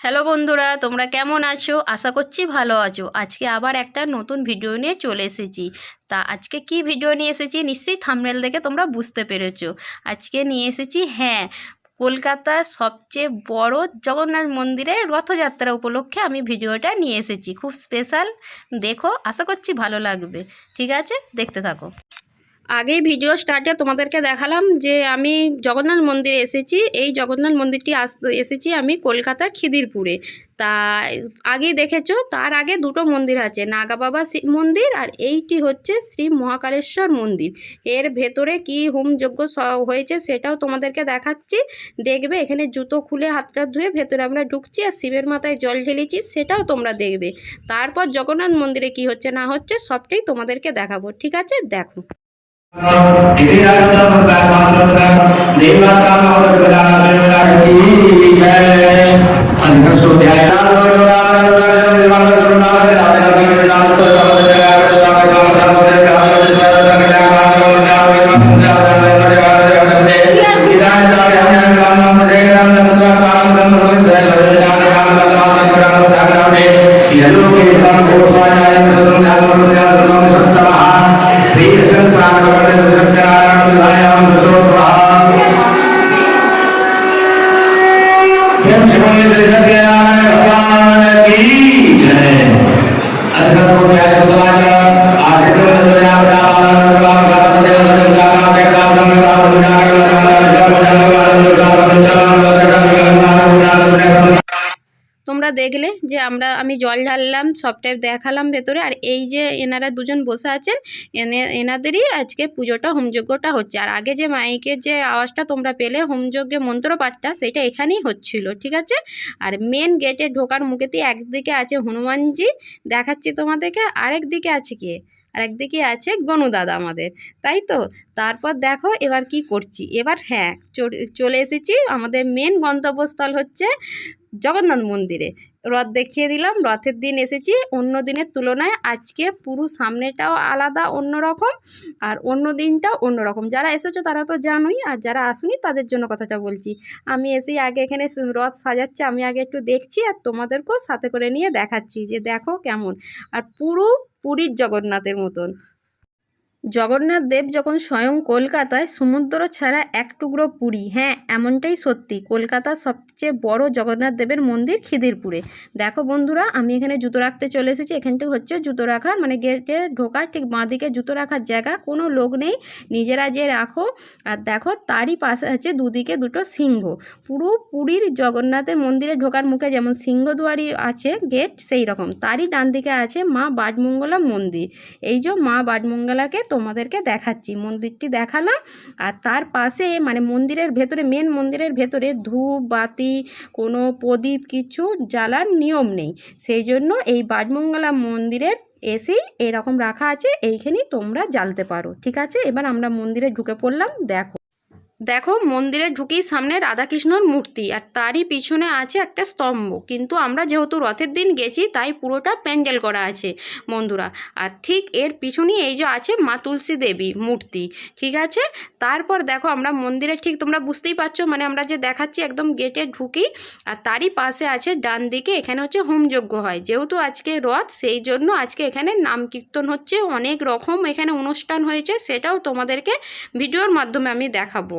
Hello বন্ধুরা, তোমরা কেমন আছো? আশা করছি ভালো আছো। আজকে আবার একটা নতুন ভিডিও নিয়ে চলে এসেছি। তা আজকে কি ভিডিও নিয়ে এসেছি নিশ্চয়ই থামনেল দেখে তোমরা বুঝতে পেরেছ। আজকে নিয়ে এসেছি হ্যাঁ কলকাতার সবচেয়ে বড় জগন্নাথ মন্দিরে রথযাত্রা উপলক্ষে আমি ভিডিওটা নিয়ে এসেছি। খুব স্পেশাল দেখো, আশা করছি ভালো লাগবে। ঠিক আছে, দেখতে থাকো। আগেই ভিডিও স্টার্টে তোমাদেরকে দেখালাম যে আমি জগন্নাথ মন্দিরে এসেছি। এই জগন্নাথ মন্দিরটি আস, এসেছি আমি কলকাতার খিদিরপুরে। তা আগেই দেখেছ, তার আগে দুটো মন্দির আছে নাগা বাবা মন্দির আর এইটি হচ্ছে শ্রী মহাকালেশ্বর মন্দির। এর ভেতরে কি হোমযজ্ঞ হয়েছে সেটাও তোমাদেরকে দেখাচ্ছি। দেখবে এখানে জুতো খুলে হাতটা ধুয়ে ভেতরে আমরা ঢুকছি আর শিবের মাথায় জল ঢেলেছি, সেটাও তোমরা দেখবে। তারপর জগন্নাথ মন্দিরে কি হচ্ছে না হচ্ছে সবটাই তোমাদেরকে দেখাবো, ঠিক আছে? দেখো। अच्छा জল ঢাললাম সবটাই দেখালাম ভেতরে। আর এই যে এনারা দুজন বসে আছেন, এনে, এনাদেরই আজকে পুজোটা, হোমযজ্ঞটা হচ্ছে। আর আগে যে মাইকের যে আওয়াজটা তোমরা পেলে, হোমযজ্ঞে মন্ত্রপাঠটা, সেটা এখানেই হচ্ছিল, ঠিক আছে? আর মেন গেটে ঢোকার মুখেতে একদিকে আছে হনুমানজি, দেখাচ্ছি তোমাদেরকে আরেক দিকে আছে কে? আর একদিকে আছে গনু দাদা আমাদের, তাই তো? তারপর দেখো এবার কি করছি। এবার হ্যাঁ চলে এসেছি আমাদের মেন গন্তব্যস্থল হচ্ছে জগন্নাথ মন্দিরে। রথ দেখিয়ে দিলাম। রথের দিন এসেছি। অন্য দিনের তুলনায় আজকে পুরো সামনেটাও আলাদা অন্য রকম আর অন্য দিনটাও অন্য রকম যারা এসেছ তারা তো জানোই আর যারা আসুনি তাদের জন্য কথাটা বলছি। আমি এসেই আগে এখানে রথ সাজাচ্ছে, আমি আগে একটু দেখছি আর তোমাদেরকেও সাথে করে নিয়ে দেখাচ্ছি যে দেখো কেমন। আর পুরো পুরীর জগন্নাথের মতন। জগন্নাথ দেব যখন স্বয়ং কলকাতায়, সমুদ্র ছাড়া এক টুকরো পুরী। হ্যাঁ এমনটাই সত্যি। কলকাতার সবচেয়ে বড় জগন্নাথ দেবের মন্দির খিদিরপুরে। দেখো বন্ধুরা, আমি এখানে জুতো রাখতে চলে এসেছি। এখানটা হচ্ছে জুতো রাখার মানে গেটে ঢোকার, ঠিক বাঁদিকে জুতো রাখার জায়গা। কোনো লোক নেই, নিজেরা যে রাখো। আর দেখো, তারই পাশে আছে দুদিকে দুটো সিংহ। পুরো পুরীর জগন্নাথের মন্দিরে ঢোকার মুখে যেমন সিংহদুয়ারি আছে, গেট সেই রকম তারই ডান দিকে আছে মা বাজমঙ্গলা মন্দির। এই যে মা বাজমঙ্গলাকে তোমাদেরকে দেখাচ্ছি। মন্দিরটি দেখালাম। আর তার পাশে মানে মন্দিরের ভেতরে মেন মন্দিরের ভেতরে ধূপ, বাতি, কোনো প্রদীপ কিছু জ্বালার নিয়ম নেই। সেই জন্য এই বাজমঙ্গলা মন্দিরের এসেই এরকম রাখা আছে। এইখানেই তোমরা জ্বালতে পারো। ঠিক আছে? এবার আমরা মন্দিরে ঢুকে পড়লাম। দেখো। দেখো, মন্দিরে ঢুকেই সামনে রাধাকৃষ্ণর মূর্তি, আর তারই পিছনে আছে একটা স্তম্ভ। কিন্তু আমরা যেহেতু রথের দিন গেছি, তাই পুরোটা প্যান্ডেল করা আছে বন্ধুরা। আর ঠিক এর পিছনেই এই যে আছে মা তুলসী দেবী মূর্তি, ঠিক আছে? তারপর দেখো, আমরা মন্দিরে ঠিক তোমরা বুঝতেই পারছ মানে আমরা যে দেখাচ্ছি একদম গেটে ঢুকি, আর তারই পাশে আছে ডান দিকে, এখানে হচ্ছে হোমযজ্ঞ হয়। যেহেতু আজকে রথ, সেই জন্য আজকে এখানে নাম কীর্তন হচ্ছে, অনেক রকম এখানে অনুষ্ঠান হয়েছে, সেটাও তোমাদেরকে ভিডিওর মাধ্যমে আমি দেখাবো।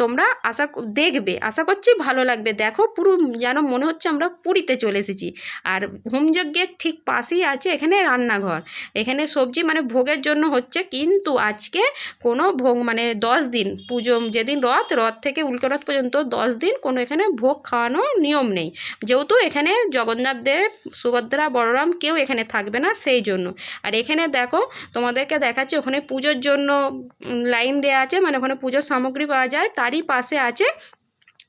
তোমরা আশা দেখবে। আশা করছি ভালো লাগবে। দেখো, পুরো যেন মনে হচ্ছে আমরা পুরীতে চলে এসেছি। আর হোমযজ্ঞের ঠিক পাশেই আছে এখানে রান্নাঘর। এখানে সবজি মানে ভোগের জন্য হচ্ছে কিন্তু আজকে কোনো ভোগ মানে দশ দিন পুজো যেদিন রথ রথ থেকে উল্টো রথ পর্যন্ত দশ দিন কোনো এখানে ভোগ খাওয়ানোর নিয়ম নেই। যেহেতু এখানে জগন্নাথ দেব, সুভদ্রা, বলরাম কেউ এখানে থাকবে না সেই জন্য। আর এখানে দেখো, তোমাদেরকে দেখাচ্ছি ওখানে পুজোর জন্য লাইন দেওয়া আছে। মানে ওখানে পুজোর সামগ্রী পাওয়া যায়। তারই পাশে আছে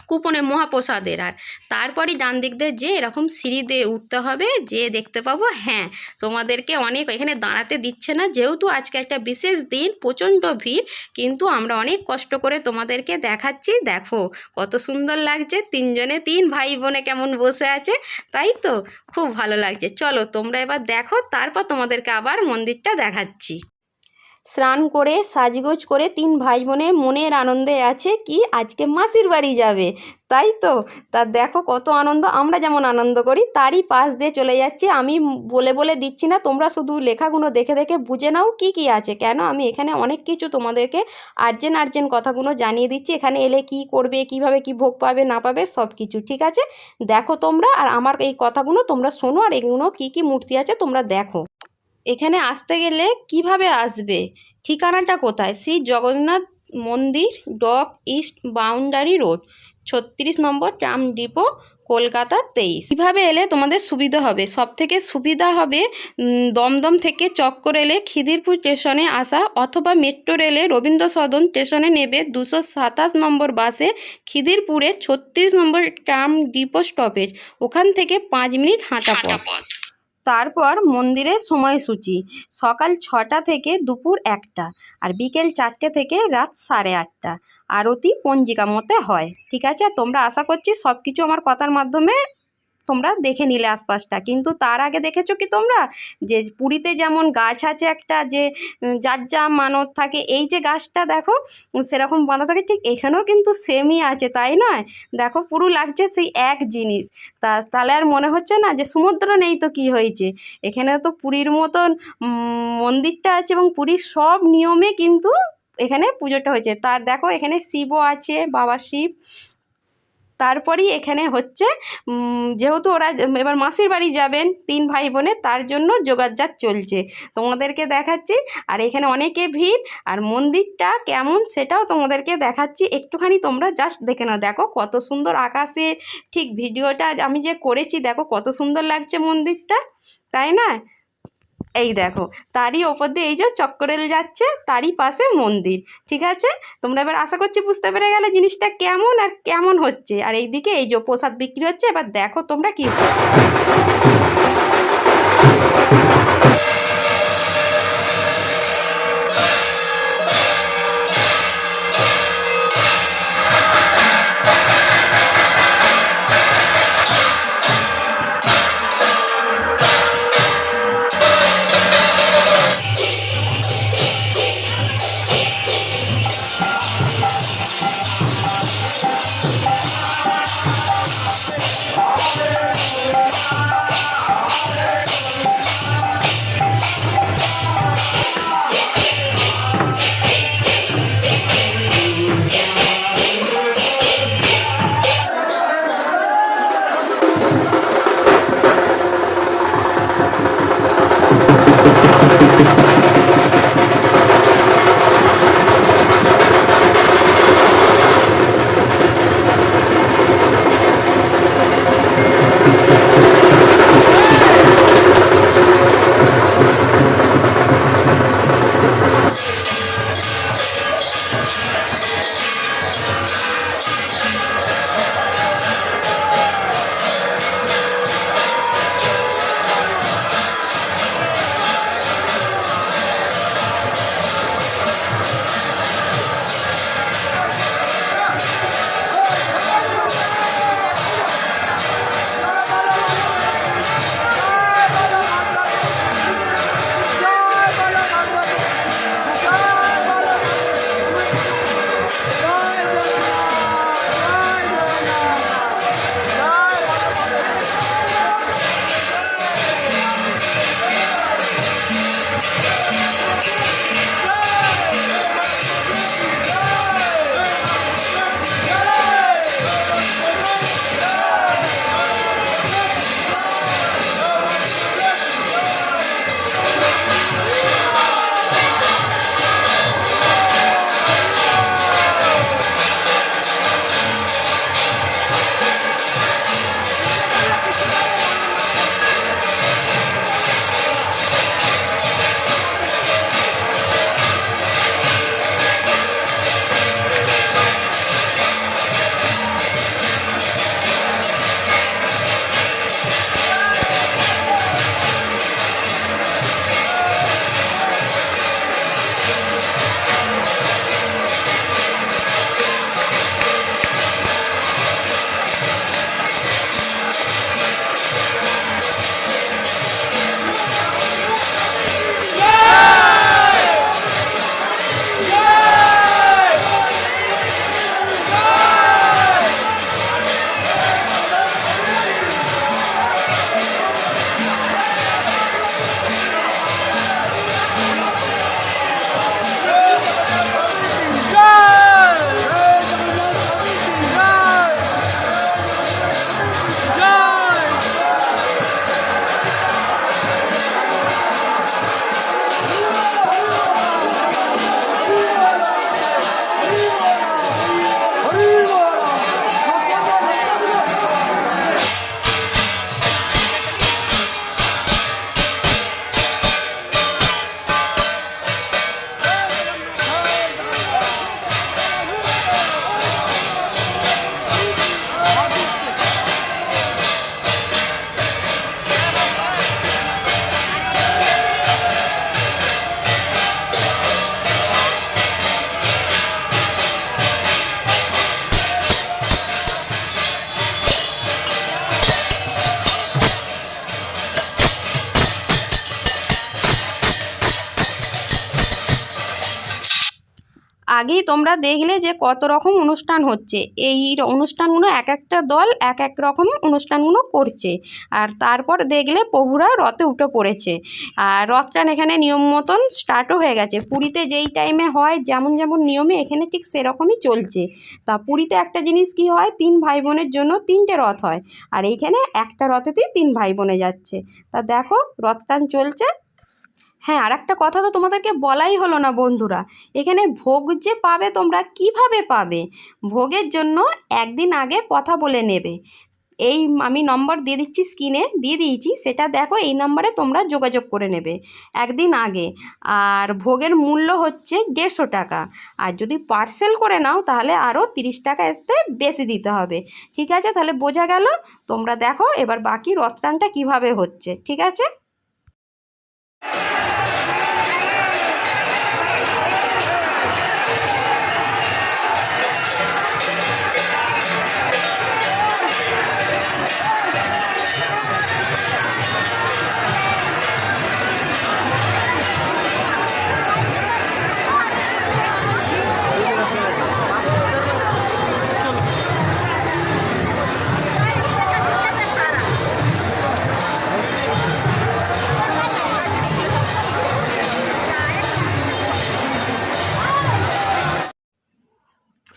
কুপনে মহাপ্রসাদের আর। তারপরই ডান দিক দিয়ে যে এরকম সিঁড়ি দিয়ে উঠতে হবে, যে দেখতে পাবো হ্যাঁ তোমাদেরকে অনেক এখানে দাঁড়াতে দিচ্ছে না। যেহেতু আজকে একটা বিশেষ দিন, প্রচণ্ড ভিড়, কিন্তু আমরা অনেক কষ্ট করে তোমাদেরকে দেখাচ্ছি। দেখো, কত সুন্দর লাগছে, তিনজনে তিন ভাই বোনে কেমন বসে আছে, তাই তো? খুব ভালো লাগছে। চলো তোমরা এবার দেখো, তারপর তোমাদেরকে আবার মন্দিরটা দেখাচ্ছি। স্নান করে, সাজগোজ করে তিন ভাই বোনে মনের আনন্দে আছে কি আজকে মাসির বাড়ি যাবে। তাই তো? তা দেখো কত আনন্দ, আমরা যেমন আনন্দ করি, তারই পাশ দিয়ে চলে যাচ্ছি। আমি বলে বলে দিচ্ছি না, তোমরা শুধু লেখাগুলো দেখে দেখে বুঝে নাও কি কি আছে। কেন? আমি এখানে অনেক কিছু তোমাদেরকে আর্জেন্ট আর্জেন্ট কথাগুলো জানিয়ে দিচ্ছি। এখানে এলে কি করবে, কীভাবে কি ভোগ পাবে, না পাবে, সব কিছু, ঠিক আছে? দেখো তোমরা, আর আমার এই কথাগুলো তোমরা শোনো, আর এগুলো কি কি মূর্তি আছে তোমরা দেখো। এখানে আসতে গেলে কীভাবে আসবে? ঠিকানাটা কোথায়? শ্রী জগন্নাথ মন্দির, ডক ইস্ট বাউন্ডারি রোড, ছত্রিশ নম্বর ট্রাম ডিপো, কলকাতা তেইশ। কীভাবে এলে তোমাদের সুবিধা হবে? সব থেকে সুবিধা হবে দমদম থেকে চক্কর এলে খিদিরপুর স্টেশনে আসা অথবা মেট্রো রেলে রবীন্দ্র সদন স্টেশনে নেবে দুশো সাতাশ নম্বর বাসে খিদিরপুরে ছত্রিশ নম্বর ট্রাম ডিপো স্টপেজ। ওখান থেকে পাঁচ মিনিট হাঁটা পথ। তারপর মন্দিরের সময়সূচি। সকাল ছটা থেকে দুপুর একটা আর বিকেল চারটে থেকে রাত সাড়ে আটটা। আরতি পঞ্জিকা মতে হয়। ঠিক আছে? তোমরা আশা করছি সব কিছু আমার কথার মাধ্যমে তোমরা দেখে নিলে আশপাশটা। কিন্তু তার আগে দেখেছ কি তোমরা? যে পুরীতে যেমন গাছ আছে একটা যে যার যা মানত থাকে, এই যে গাছটা দেখো, সেরকম বানা থাকে, ঠিক এখানেও কিন্তু সেমই আছে, তাই নয়? দেখো, পুরো লাগছে সেই এক জিনিস। তা, তাহলে আর মনে হচ্ছে না যে সমুদ্র নেই তো কি হয়েছে? এখানে তো পুরীর মতন মন্দিরটা আছে এবং পুরীর সব নিয়মে কিন্তু এখানে পুজোটা হয়েছে। তার দেখো, এখানে শিবও আছে, বাবা শিব। তারপরেই এখানে হচ্ছে যেহেতু ওরা এবার মাসির বাড়ি যাবেন তিন ভাই বোনে, তার জন্য যোগাযোগ চলছে। তোমাদেরকে দেখাচ্ছি, আর এখানে অনেকে ভিড়, আর মন্দিরটা কেমন সেটাও তোমাদেরকে দেখাচ্ছি। একটুখানি তোমরা জাস্ট দেখে নাও। দেখো কত সুন্দর আকাশে, ঠিক ভিডিওটা আমি যে করেছি, দেখো কত সুন্দর লাগছে মন্দিরটা, তাই না? এই দেখো, তারই ওপর দিয়ে এই যে চক্করেল যাচ্ছে, তারই পাশে মন্দির, ঠিক আছে? তোমরা এবার আশা করছি বুঝতে পেরে গেলে জিনিসটা কেমন আর কেমন হচ্ছে। আর এইদিকে এই যে প্রসাদ বিক্রি হচ্ছে, এবার দেখো তোমরা কি আগেই তোমরা দেখলে যে কত রকম অনুষ্ঠান হচ্ছে। এই অনুষ্ঠানগুলো এক একটা দল এক এক রকম অনুষ্ঠানগুলো করছে। আর তারপর দেখলে প্রভুরা রথে উঠে পড়েছে। আর রথটান এখানে নিয়ম মতন স্টার্টও হয়ে গেছে। পুরীতে যেই টাইমে হয়, যেমন যেমন নিয়মে এখানে ঠিক সেরকমই চলছে। তা পুরীতে একটা জিনিস কি হয়, তিন ভাই বোনের জন্য তিনটে রথ হয়। আর এইখানে একটা রথেতেই তিন ভাই বোনে যাচ্ছে। তা দেখো রথটান চলছে। হ্যাঁ আর একটা কথা তো তোমাদেরকে বলাই হলো না, বন্ধুরা। এখানে ভোগ যে পাবে তোমরা কীভাবে পাবে? ভোগের জন্য একদিন আগে কথা বলে নেবে। এই আমি নম্বর দিয়ে দিচ্ছি স্ক্রিনে, দিয়ে দিয়েছি। সেটা দেখো, এই নম্বরে তোমরা যোগাযোগ করে নেবে একদিন আগে। আর ভোগের মূল্য হচ্ছে দেড়শো টাকা। আর যদি পার্সেল করে নাও, তাহলে আরও তিরিশ টাকা এতে বেশি দিতে হবে। ঠিক আছে? তাহলে বোঝা গেল? তোমরা দেখো, এবার বাকি রথটানটা কীভাবে হচ্ছে। ঠিক আছে?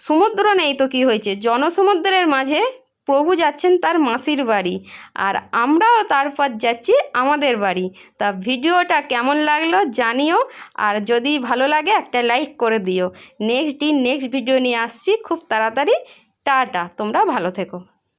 সমুদ্র নেই তো কি হয়েছে? জনসমুদ্রের মাঝে প্রভু যাচ্ছেন তার মাসির বাড়ি আর আমরাও তারপর যাচ্ছি আমাদের বাড়ি। তা ভিডিওটা কেমন লাগল জানিও আর যদি ভালো লাগে একটা লাইক করে দিও। নেক্সট দিন নেক্সট ভিডিও নিয়ে আসছি। খুব তাড়াতাড়ি। টাটা। তোমরা ভালো থেকো।